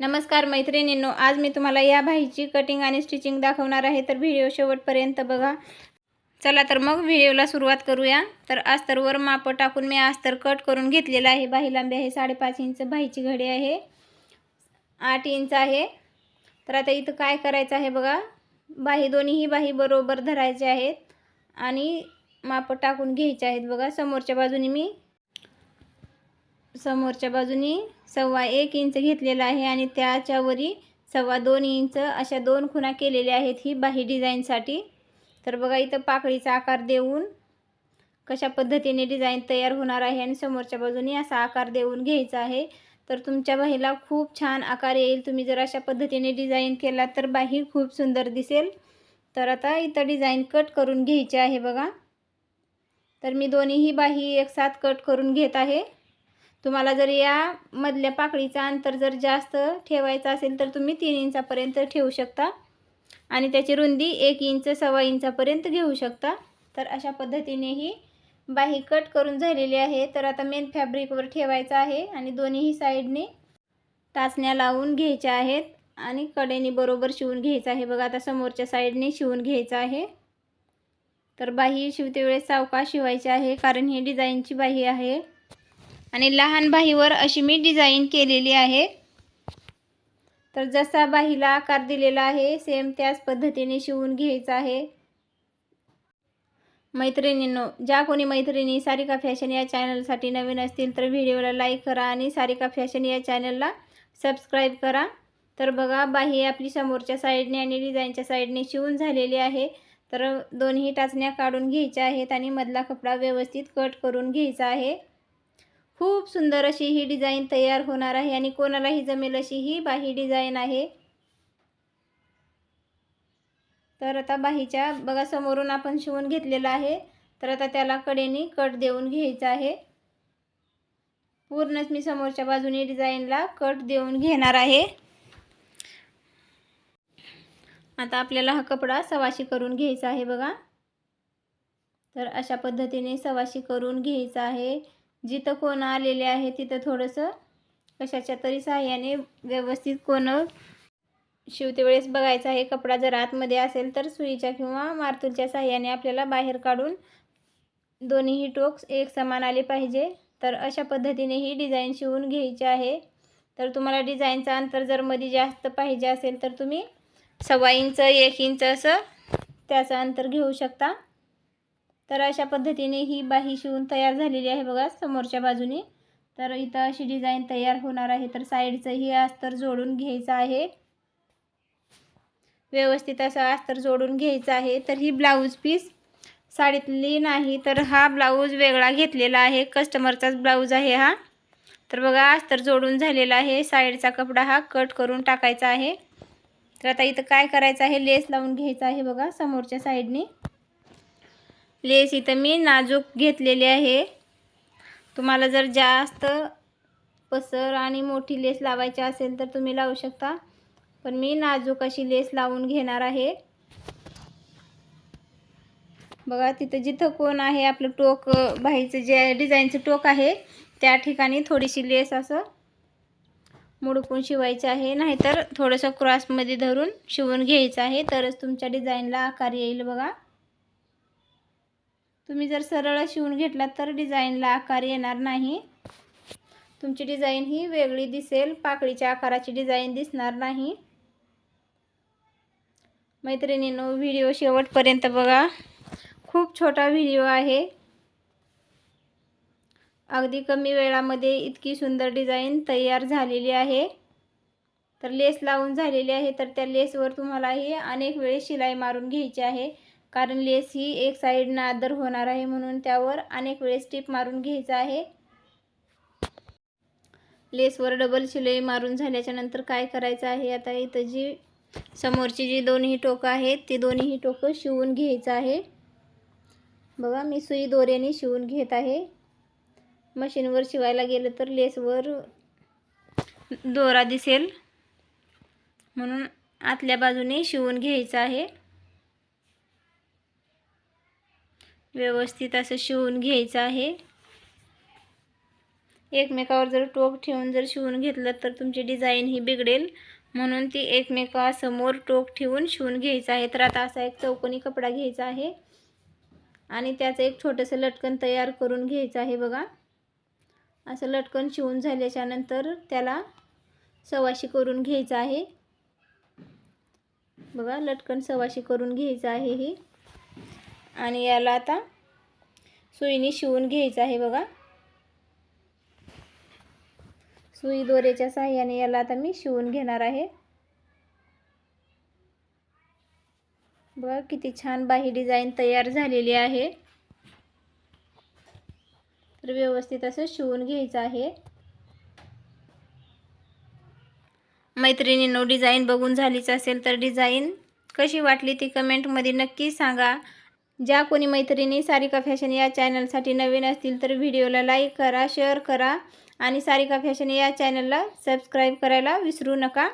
नमस्कार मैत्रिणींनो आज मी तुम्हाला या भाईची कटिंग आणि स्टिचिंग दाखवणार आहे. तर व्हिडिओ शेवटपर्यंत बघा. चला तर मग व्हिडिओला सुरुवात करूया. तर अस्तरवर माप टाकून मी अस्तर कट करून घेतलेला आहे. बाही लांबी आहे साडेपाच इंच बाहीची घडी आहे आठ इंच आहे. तर आता इथं काय करायचं आहे बघा. बाही दोन्हीही बाही बरोबर धरायचे आहेत आणि माप टाकून घ्यायचे आहेत बघा. समोरच्या बाजूने मी समोरच्या बाजूनी सव्वा एक इंच घेतलेला आहे आणि त्याच्यावरी सव्वा दोन इंच अशा दोन खुणा केलेल्या आहेत ही बाही डिझाईनसाठी. तर बघा इथं पाकळीचा आकार देऊन कशा पद्धतीने डिझाईन तयार होणार आहे आणि समोरच्या बाजूनी असा आकार देऊन घ्यायचा आहे. तर तुमच्या बाहीला खूप छान आकार येईल. तुम्ही जर अशा पद्धतीने डिझाईन केला तर बाही खूप सुंदर दिसेल. तर आता इथं डिझाईन कट करून घ्यायची आहे बघा. तर मी दोन्हीही बाही एकसाथ कट करून घेत आहे. तुम्हाला जर या मधल्या पाकळीचा अंतर जर जास्त ठेवायचं असेल तर तुम्ही तीन इंचापर्यंत ठेवू शकता. आणि त्याची रुंदी एक इंच सव्वा इंचापर्यंत घेऊ शकता. तर अशा पद्धतीने ही बाही कट करून झालेली आहे. तर आता मेन फॅब्रिकवर ठेवायचं आहे आणि दोन्हीही साईडने टाचण्या लावून घ्यायच्या आहेत. आणि कडेने बरोबर शिवून घ्यायचं आहे. बघा आता समोरच्या साईडने शिवून घ्यायचं आहे. तर बाही शिवते वेळेस सावकाश शिवायची आहे. कारण ही डिझाईनची बाही आहे. आणि लहान बाहीवर अशी मी डिझाईन केलेली आहे. तर जसा बाहीला आकार दिलेला आहे सेम त्याच पद्धतीने शिवून घ्यायचा आहे. मैत्रिणींनो ज्या कोणी मैत्रिणी सारिका फॅशन या चॅनलसाठी नवीन असतील तर व्हिडिओला लाईक करा आणि सारिका फॅशन या चॅनलला सबस्क्राईब करा. तर बघा बाही आपली समोरच्या साईडने आणि डिझाईनच्या साईडने शिवून झालेली आहे. तर दोन्ही टाचण्या काढून घ्यायच्या आहेत आणि मधला कपडा व्यवस्थित कट करून घ्यायचा आहे. खूप सुंदर अशी ही डिझाईन तयार होणार आहे आणि कोणालाही जमेल अशी ही बाही डिझाईन आहे. तर आता बाहीच्या बघा समोरून आपण शिवून घेतलेला आहे. तर आता त्याला कडेने कट देऊन घ्यायचा आहे. पूर्णच मी समोरच्या बाजूने डिझाईनला कट देऊन घेणार आहे. आता आपल्याला हा कपडा सवाशी करून घ्यायचा आहे बघा. तर अशा पद्धतीने सवाशी करून घ्यायचा आहे. जिथं कोण आलेले आहे तिथं थोडंसं कशाच्या तरी साह्याने व्यवस्थित कोण शिवते वेळेस बघायचं आहे कपडा जर आतमध्ये असेल तर सुईच्या किंवा मार्तूलच्या सहाय्याने आपल्याला बाहेर काढून दोन्हीही टोक्स एक समान आले पाहिजे. तर अशा पद्धतीने ही डिझाईन शिवून घ्यायची आहे. तर तुम्हाला डिझाईनचं अंतर जर मध्ये जास्त पाहिजे असेल तर तुम्ही सव्वा इंच एक इंच असं त्याचं अंतर घेऊ शकता. तर अशा पद्धतीने ही बाही शिवून तयार झालेली आहे बघा समोरच्या बाजूने. तर इथं अशी डिझाईन तयार होणार आहे. तर साईडचंही अस्तर जोडून घ्यायचं आहे. व्यवस्थित असं अस्तर जोडून घ्यायचं आहे. तर ही ब्लाऊज पीस साडीतली नाही तर हा ब्लाऊज वेगळा घेतलेला आहे. कस्टमरचाच ब्लाऊज आहे हा. तर बघा अस्तर जोडून झालेला आहे. साईडचा कपडा हा कट करून टाकायचा आहे. तर आता इथं काय करायचं आहे? लेस लावून घ्यायचा आहे बघा समोरच्या साईडने. लेस इथं मी नाजूक घेतलेली आहे. तुम्हाला जर जास्त पसर आणि मोठी लेस लावायची असेल तर तुम्ही लावू शकता. पण मी नाजूक अशी लेस लावून घेणार आहे. बघा तिथं जिथं कोण आहे आपलं टोक बाईचं जे डिझाईनचं टोक आहे त्या ठिकाणी थोडीशी लेस असं मुडकून शिवायचं आहे. नाहीतर थोडंसं क्रॉसमध्ये धरून शिवून घ्यायचं आहे. तरच तुमच्या डिझाईनला आकार येईल बघा. तुम्ही जर सरळ शिवून घेतलात तर डिझाईनला आकार येणार नाही. तुमची डिझाईन ही वेगळी दिसेल पाकळीच्या आकाराची डिझाईन दिसणार नाही. मैत्रिणींनो व्हिडिओ शेवटपर्यंत बघा. खूप छोटा व्हिडिओ आहे. अगदी कमी वेळामध्ये इतकी सुंदर डिझाईन तयार झालेली आहे. तर लेस लावून झालेली आहे तर त्या लेसवर तुम्हाला ही अनेक वेळेस शिलाई मारून घ्यायची आहे. कारण लेस ही एक साईडनं आदर होणार आहे म्हणून त्यावर अनेक वेळेस टिप मारून घ्यायचं आहे. लेसवर डबल शिलाई मारून झाल्याच्यानंतर काय करायचं आहे? आता इथं जी समोरची जी दोन्ही टोकं आहेत ती दोन्ही टोकं शिवून घ्यायचं आहे. बघा मी सुई दोऱ्याने शिवून घेत आहे. मशीनवर शिवायला गेलं तर लेसवर दोरा दिसेल. म्हणून आतल्या बाजूने शिवून घ्यायचं आहे. व्यवस्थित असं शिवून घ्यायचं आहे. एकमेकावर जर टोक ठेवून जर शिवून घेतलं तर तुमची डिझाईन ही बिघडेल. म्हणून ती एकमेकासमोर टोक ठेवून शिवून घ्यायचं आहे. तर आता असा एक चौकोनी कपडा घ्यायचा आहे. आणि त्याचं एक छोटंसं लटकन तयार करून घ्यायचं आहे बघा. असं लटकन शिवून झाल्याच्यानंतर त्याला सवाशी करून घ्यायचं आहे. बघा लटकन सवाशी करून घ्यायचं आहे ही. आणि याला आता सुईने शिवून घ्यायचं आहे बघा. सुई दोऱ्याच्या साह्याने याला आता मी शिवून घेणार आहे. बघा किती छान बाही डिझाईन तयार झालेली आहे. तर व्यवस्थित असं शिवून घ्यायचं आहे. मैत्रिणींनो डिझाईन बघून झालीच असेल तर डिझाईन कशी वाटली ती कमेंटमध्ये नक्की सांगा. ज्या कोणी मैत्रिणी सारिका फॅशन या चॅनलसाठी नवीन असतील तर व्हिडिओला लाईक करा शेअर करा आणि सारिका फॅशन या चॅनलला सबस्क्राईब करायला विसरू नका.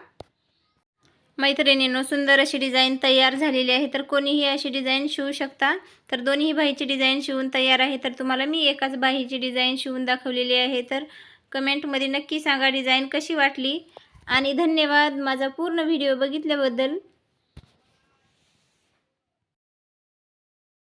मैत्रिणींनो सुंदर अशी डिझाईन तयार झालेली आहे तर कोणीही अशी डिझाईन शिवू शकता. तर दोन्ही बाहीची डिझाईन शिवून तयार आहे तर तुम्हाला मी एकाच बाहीची डिझाईन शिवून दाखवलेली आहे. तर कमेंटमध्ये नक्की सांगा डिझाईन कशी वाटली. आणि धन्यवाद माझा पूर्ण व्हिडिओ बघितल्याबद्दल.